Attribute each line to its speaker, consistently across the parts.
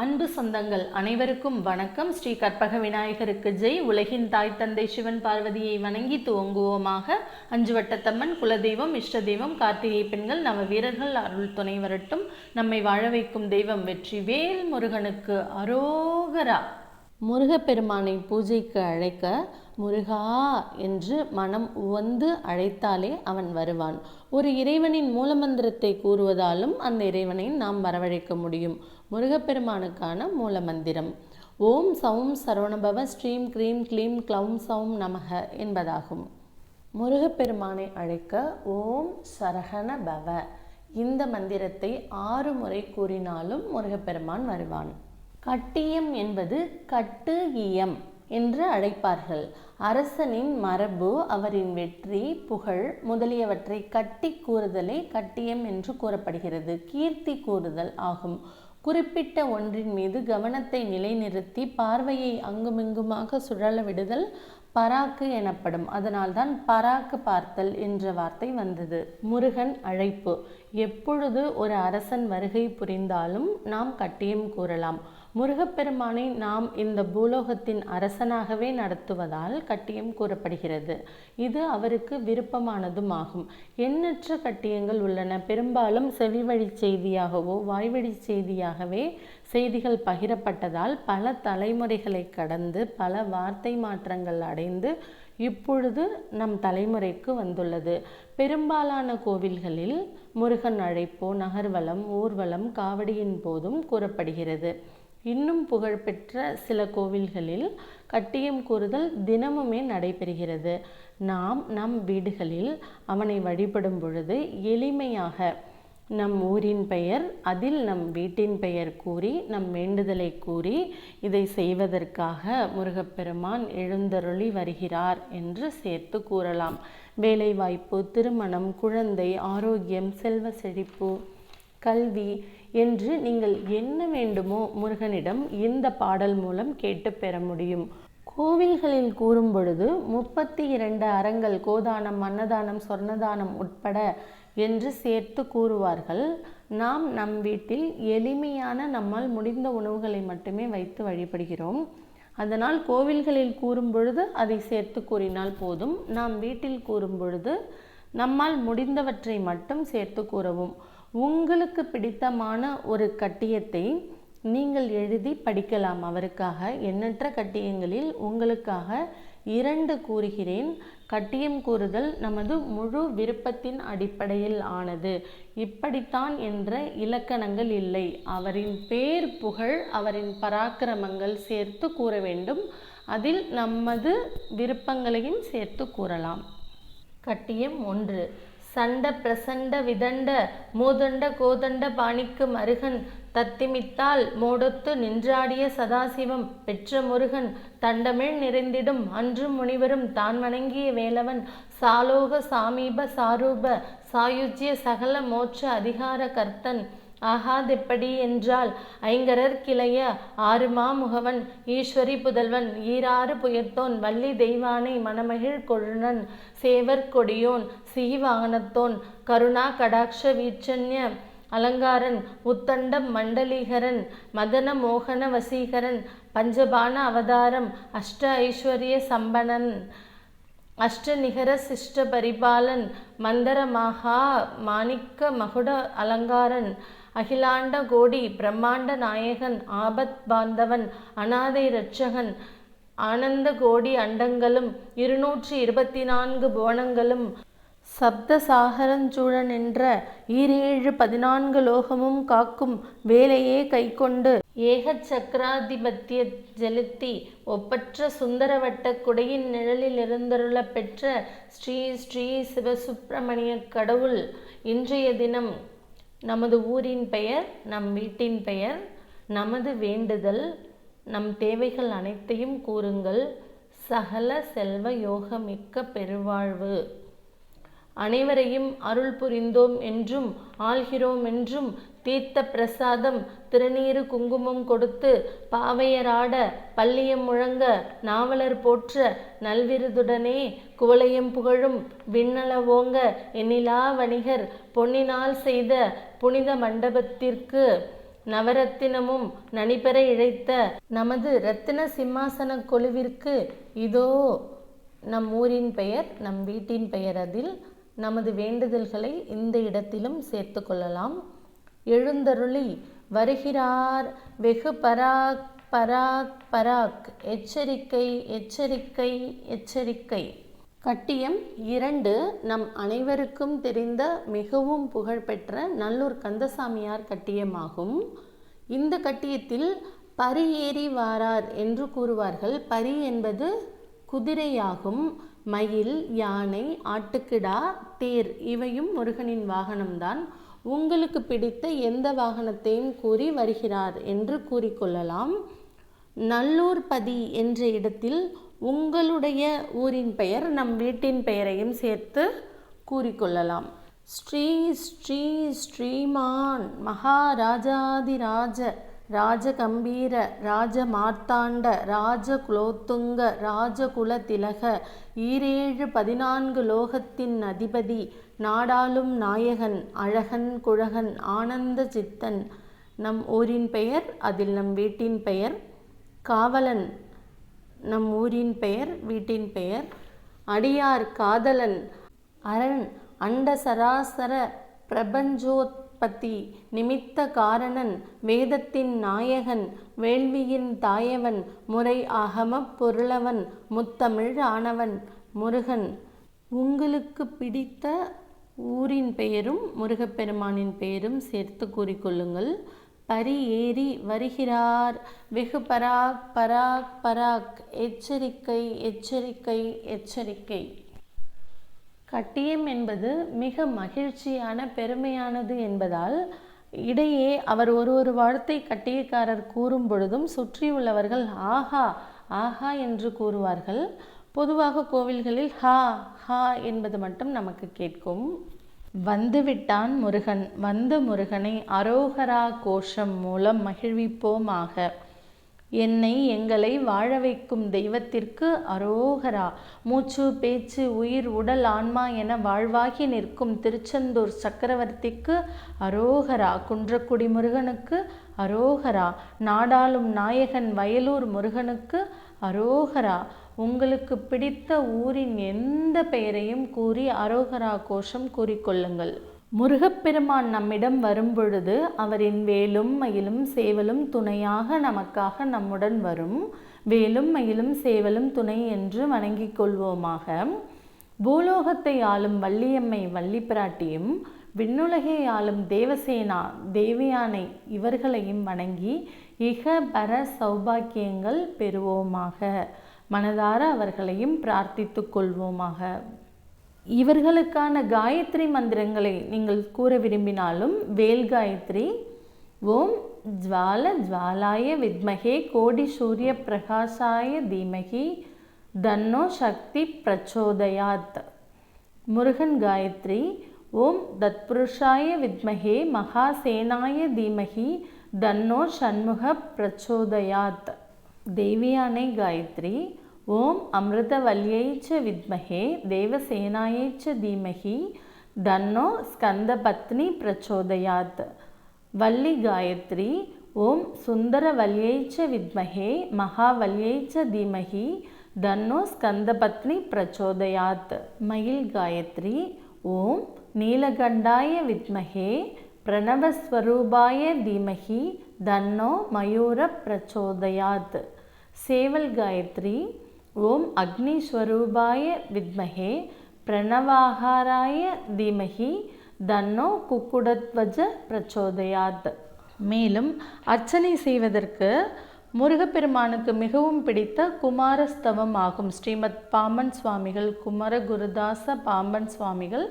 Speaker 1: அன்பு சொந்தங்கள் அனைவருக்கும் வணக்கம். ஸ்ரீ கற்பக விநாயகருக்கு ஜெய். உலகின் தாய் தந்தை சிவன் பார்வதியை வணங்கி துவங்குவோமாக அஞ்சு வட்டத்தம்மன் குலதெய்வம் இஷ்ட தெய்வம் கார்த்திகை பெண்கள் நவ வீரர்கள் அருள் துணை வரட்டும். நம்மை வாழ வைக்கும் தெய்வம் வெற்றி வேல் முருகனுக்கு அரோகரா. முருகப்பெருமானை பூஜைக்கு அழைக்க முருகா என்று மனம் உவந்து அழைத்தாலே அவன் வருவான். ஒரு இறைவனின் மூலமந்திரத்தை கூறுவதாலும் அந்த இறைவனை நாம் வரவழைக்க முடியும். முருகப்பெருமானுக்கான மூலமந்திரம். ஓம் சௌம் சரவணபவ ஸ்ரீம் க்ரீம் க்ளீம் க்ளௌம் சௌம் நமக என்பதாகும். முருகப்பெருமானை அழைக்க ஓம் சரகண பவ இந்த மந்திரத்தை ஆறு முறை கூறினாலும் முருகப்பெருமான் வருவான். கட்டியம் என்பது கட்டு இயம். என்று அழைப்பார்கள். அரசனின் மரபு அவரின் வெற்றி புகழ் முதலியவற்றை கட்டி கூறுதலே கட்டியம் என்று கூறப்படுகிறது. கீர்த்தி கூறுதல் ஆகும். குறிப்பிட்ட ஒன்றின் மீது கவனத்தை நிலைநிறுத்தி பார்வையை அங்குமிங்குமாக சுழல விடுதல் பராக்கு எனப்படும். அதனால்தான் பராக்கு பார்த்தல் என்ற வார்த்தை வந்தது. முருகன் அழைப்பு. எப்பொழுது ஒரு அரசன் வருகை புரிந்தாலும் நாம் கட்டியம் கூறலாம். முருகப்பெருமானை நாம் இந்த பூலோகத்தின் அரசனாகவே நடத்துவதால் கட்டியம் கூறப்படுகிறது. இது அவருக்கு விருப்பமானதும் ஆகும் எண்ணற்ற கட்டியங்கள் உள்ளன. பெரும்பாலும் செவிவழி செய்தியாகவோ வாய்வழி செய்தியாகவே செய்திகள் பகிரப்பட்டதால் பல தலைமுறைகளை கடந்து பல வார்த்தை மாற்றங்கள் அடைந்து இப்பொழுது நம் தலைமுறைக்கு வந்துள்ளது. பெரும்பாலான கோவில்களில் முருகன் அழைப்போ நகர்வலம் ஊர்வலம் காவடியின் போதும் கூறப்படுகிறது. இன்னும் புகழ்பெற்ற சில கோவில்களில் கட்டியம் கூறுதல் தினமுமே நடைபெறுகிறது. நாம் நம் வீடுகளில் அவனை வழிபடும் பொழுது எளிமையாக நம் ஊரின் பெயர் அதில் நம் வீட்டின் பெயர் கூறி நம் வேண்டுதலை கூறி இதை செய்வதற்காக முருகப்பெருமான் எழுந்தருளி வருகிறார் என்று சேர்த்து கூறலாம். வேலைவாய்ப்பு திருமணம் குழந்தை ஆரோக்கியம் செல்வ செழிப்பு. கல்வி என்று நீங்கள் என்ன வேண்டுமோ முருகனிடம் இந்த பாடல் மூலம் கேட்டு பெற முடியும். கோவில்களில் கூறும் பொழுது முப்பத்தி இரண்டு அறங்கள் கோதானம் அன்னதானம் சொர்ணதானம் உட்பட என்று சேர்த்து கூறுவார்கள். நாம் நம் வீட்டில் எளிமையான நம்மால் முடிந்த உணவுகளை மட்டுமே வைத்து வழிபடுகிறோம். அதனால் கோவில்களில் கூறும் பொழுது அதை சேர்த்து கூறினால் போதும். நாம் வீட்டில் கூறும் பொழுது நம்மால் முடிந்தவற்றை மட்டும் சேர்த்து கூறவும். உங்களுக்கு பிடித்தமான ஒரு கட்டியத்தை நீங்கள் எழுதி படிக்கலாம். அவருக்காக எண்ணற்ற கட்டியங்களில் உங்களுக்காக இரண்டு கூறுகிறேன். கட்டியம் கூறுதல் நமது முழு விருப்பத்தின் அடிப்படையில் ஆனது. இப்படித்தான் என்ற இலக்கணங்கள் இல்லை. அவரின் பேர் புகழ் அவரின் பராக்கிரமங்கள் சேர்த்து கூற வேண்டும். அதில் நமது விருப்பங்களையும் சேர்த்து கூறலாம். கட்டியம் ஒன்று. சண்ட பிரசண்ட விதண்ட மூதண்ட கோதண்ட பாணிக்கு மருகன் தத்திமித்தால் மூடத்து நின்றாடிய சதாசிவம் பெற்ற முருகன் தண்டமிழ் நிறைந்திடும் அன்றும் முனிவரும் தான் வணங்கிய வேலவன் சாலோக சாமீப சாரூப சாயுஜ்ய சகல மோட்ச அதிகார கர்த்தன் ஆகாதெப்படி என்றால் ஐங்கரர் கிளைய ஆறுமா முகவன் ஈஸ்வரி புதல்வன் ஈராறு புயத்தோன் வள்ளி தெய்வானை மணமகிழ் கொழுனன் சேவர் கொடியோன் சீவாகனத்தோன் கருணா கடாட்ச வீச்சன்ய அலங்காரன் உத்தண்ட மண்டலீகரன் மதன மோகன வசீகரன் பஞ்சபான அவதாரம் அஷ்ட ஐஸ்வர்ய சம்பனன் அஷ்டநிகர சிஷ்ட பரிபாலன் மந்தர மகா மாணிக்க மகுட அலங்காரன் அகிலாண்ட கோடி பிரம்மாண்ட நாயகன் ஆபத் பாந்தவன் அனாதை இரட்சகன் ஆனந்த கோடி அண்டங்களும் இருநூற்றி இருபத்தி நான்கு புவனங்களும் சப்த சாகரஞ்சூழன் என்ற ஈரேழு பதினான்கு லோகமும் காக்கும் வேலையே கைக்கொண்டு ஏக சக்கராதிபத்திய ஜெலுத்தி ஒப்பற்ற சுந்தரவட்ட குடையின் நிழலில் இருந்தருள பெற்ற ஸ்ரீ ஸ்ரீ சிவசுப்பிரமணிய கடவுள் இன்றைய தினம் நமது ஊரின் பெயர் நம் வீட்டின் பெயர் நமது வேண்டுதல் நம் தேவைகள் அனைத்தையும் கூறுங்கள். சகல செல்வ யோகமிக்க பெருவாழ்வு. அனைவரையும் அருள் புரிந்தோம் என்றும் ஆள்கிறோம் என்றும் தீர்த்த பிரசாதம் திருநீறு குங்குமம் கொடுத்து பாவையராட பள்ளியம் முழங்க நாவலர் போற்ற நல்விருதுடனே குவளையம் புகழும் விண்ணள ஓங்க எண்ணிலா வணிகர் பொன்னினால் செய்த புனித மண்டபத்திற்கு நவரத்தினமும் நனிபெற இழைத்த நமது ரத்தின சிம்மாசன கொலுவிற்கு இதோ நம் ஊரின் பெயர் நம் வீட்டின் பெயர் அதில் நமது வேண்டுதல்களை இந்த இடத்திலும் சேர்த்து கொள்ளலாம். எழுந்தருளி வருகிறார். வெகு பராக் பராக் பராக். எச்சரிக்கை எச்சரிக்கை எச்சரிக்கை. கட்டியம் இரண்டு. நம் அனைவருக்கும் தெரிந்த மிகவும் புகழ்பெற்ற நல்லூர் கந்தசாமியார் கட்டியமாகும். இந்த கட்டியத்தில் பரி ஏறி வாரார் என்று கூறுவார்கள். பரி என்பது குதிரையாகும். மயில் யானை ஆட்டுக்கிடா தேர் இவையும் முருகனின் வாகனம்தான். உங்களுக்கு பிடித்த எந்த வாகனத்தையும் கூறி வருகிறார் என்று கூறிக்கொள்ளலாம். நல்லூர்பதி என்ற இடத்தில் உங்களுடைய ஊரின் பெயர் நம் வீட்டின் பெயரையும் சேர்த்து கூறிக்கொள்ளலாம். ஸ்ரீ ஸ்ரீ ஸ்ரீமான் மகாராஜாதிராஜ ராஜகம்பீர குலோத்துங்க ராஜகுல திலக ஈரேழு பதினான்கு லோகத்தின் அதிபதி நாடாளும் நாயகன் அழகன் குழகன் ஆனந்த சித்தன். நம் ஊரின் பெயர் அதில் நம் வீட்டின் பெயர் காவலன். நம் ஊரின் பெயர் வீட்டின் பெயர் அடியார் காதலன். அரண் அண்ட சராசர பிரபஞ்சோத்பத்தி நிமித்த காரணன் வேதத்தின் நாயகன் வேள்வியின் தாயவன் முறை ஆகமப் பொருளவன் முத்தமிழ் ஆனவன் முருகன். உங்களுக்கு பிடித்த ஊரின் பெயரும் முருகப்பெருமானின் பெயரும் சேர்த்து கூறிக்கொள்ளுங்கள். பரி ஏறி வருகிறார். வெகு பராக் பராக் பராக் எச்சரிக்கை எச்சரிக்கை எச்சரிக்கை. கட்டியம் என்பது மிக மகிழ்ச்சியான பெருமையானது என்பதால் இடையே அவர் ஒரு ஒரு வார்த்தை கட்டியக்காரர் கூறும் பொழுதும் சுற்றியுள்ளவர்கள் ஆஹா ஆஹா என்று கூறுவார்கள். பொதுவாக கோவில்களில் ஹா ஹா என்பது மட்டும் நமக்கு கேட்கும். வந்துவிட்டான் முருகன் வந்த முருகனை அரோகரா கோஷம் மூலம் மகிழ்விப்போமாக. என்னை எங்களை வாழ வைக்கும் தெய்வத்திற்கு அரோகரா. மூச்சு பேச்சு உயிர் உடல் ஆன்மா என வாழ்வாகி நிற்கும் திருச்செந்தூர் சக்கரவர்த்திக்கு அரோகரா. குன்றக்குடி முருகனுக்கு அரோகரா. நாடாளும் நாயகன் வயலூர் முருகனுக்கு அரோகரா உங்களுக்கு பிடித்த ஊரின் எந்த பெயரையும் கூறி அரோகரா கோஷம் கூறிக்கொள்ளுங்கள் முருகப்பெருமான் நம்மிடம் வரும்பொழுது அவரின் வேலும் மயிலும் சேவலும் துணையாக நமக்காக நம்முடன் வரும். வேலும் மயிலும் சேவலும் துணை என்று வணங்கிக் கொள்வோமாக. பூலோகத்தை ஆளும் வள்ளியம்மை வள்ளிப்பிராட்டியும் விண்ணுலகை ஆளும் தேவசேனா தேவயானை இவர்களையும் வணங்கி இக பர சௌபாக்கியங்கள் பெறுவோமாக. மனதார அவர்களையும் பிரார்த்தித்து கொள்வோமாக. இவர்களுக்கான காயத்ரி மந்திரங்களை நீங்கள் கூற விரும்பினாலும் வேல் காயத்ரி ஓம் ஜுவால ஜுவாலாய வித்மகே கோடி சூரிய பிரகாசாய தீமகி தன்னோ சக்தி பிரச்சோதயாத். முருகன் காயத்ரி ஓம் தத்புருஷாய வித்மகே மகாசேனாய தீமகி தன்னோ சண்முக பிரச்சோதயாத். தேவியானை காயத்ரி ஓம் அமிர்தவல்யை ச வித்மகே தேவசேனாயை ச தீமகி தன்னோ ஸ்கந்தபத்னி பிரச்சோதயாத். வள்ளி காயத்ரி ஓம் சுந்தரவல்யை ச வித்மகே மகாவல்யை ச தீமகி தன்னோ ஸ்கந்தபத்னி பிரச்சோதயாத். மயில் காயத்ரி ஓம் நீலகண்டாய வித்மகே பிரணவஸ்வரூபாய தீமகி தன்னோ மயூர பிரச்சோதயாத். சேவல் காயத்ரி ஓம் அக்னிஸ்வரூபாய வித்மகே பிரணவாகாராய தீமகி தன்னோ குக்குடத்வஜ பிரச்சோதயாத். மேலும் அர்ச்சனை செய்வதற்கு முருகப்பெருமானுக்கு மிகவும் பிடித்த குமாரஸ்தவம் ஆகும். ஸ்ரீமத் பாம்பன் சுவாமிகள் குமர குருதாச பாம்பன் சுவாமிகள்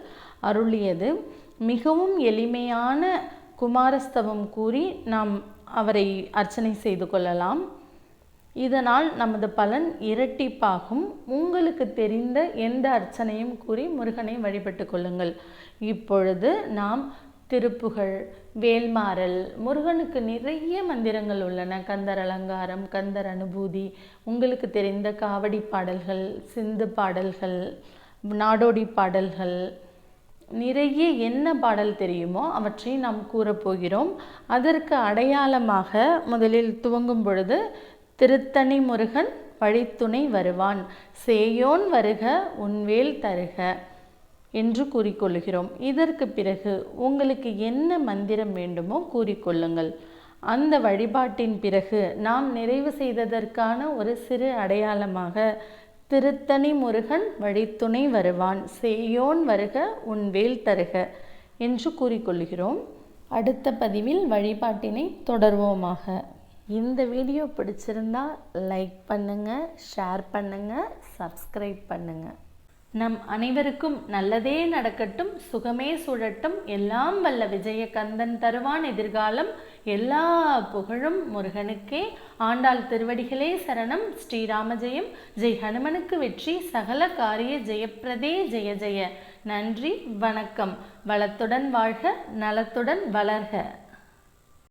Speaker 1: அருளியது மிகவும் எளிமையான குமாரஸ்தவம் கூறி நாம் அவரை அர்ச்சனை செய்து கொள்ளலாம். இதனால் நமது பலன் இரட்டிப்பாகும். உங்களுக்கு தெரிந்த எந்த அர்ச்சனையும் கூறி முருகனை வழிபட்டு கொள்ளுங்கள். இப்பொழுது நாம் திருப்புகழ் வேல்மாறல் முருகனுக்கு நிறைய மந்திரங்கள் உள்ளன. கந்தர் அலங்காரம் கந்தர் அனுபூதி உங்களுக்கு தெரிந்த காவடி பாடல்கள் சிந்து பாடல்கள் நாடோடி பாடல்கள் நிறைய என்ன பாடல் தெரியுமோ அவற்றை நாம் கூறப்போகிறோம். அதற்கு அடையாளமாக முதலில் துவங்கும் பொழுது திருத்தணி முருகன் வழித்துணை வருவான் சேயோன் வருக உன்வேல் தருக என்று கூறிக்கொள்கிறோம் இதற்கு பிறகு உங்களுக்கு என்ன மந்திரம் வேண்டுமோ கூறிக்கொள்ளுங்கள். அந்த வழிபாட்டின் பிறகு நாம் நிறைவு செய்ததற்கான ஒரு சிறு அடையாளமாக திருத்தணி முருகன் வழித்துணை வருவான் சேயோன் வருக உன் வேல் தருக என்று கூறிக்கொள்கிறோம். அடுத்த பதிவில் வழிபாட்டினை தொடர்வோமாக. இந்த வீடியோ பிடிச்சிருந்தா லைக் பண்ணுங்கள் ஷேர் பண்ணுங்கள் சப்ஸ்கிரைப் பண்ணுங்கள் நம் அனைவருக்கும் நல்லதே நடக்கட்டும் சுகமே சுழட்டும். எல்லாம் வல்ல விஜயகந்தன் தருவான் எதிர்காலம். எல்லா புகழும் முருகனுக்கே. ஆண்டாள் திருவடிகளே சரணம். ஸ்ரீராமஜெயம். ஜெய் ஹனுமனுக்கு வெற்றி. சகல காரிய ஜெயப்பிரதே. ஜெய ஜெய. நன்றி. வணக்கம். வளத்துடன் வாழ்க. நலத்துடன் வளர்க.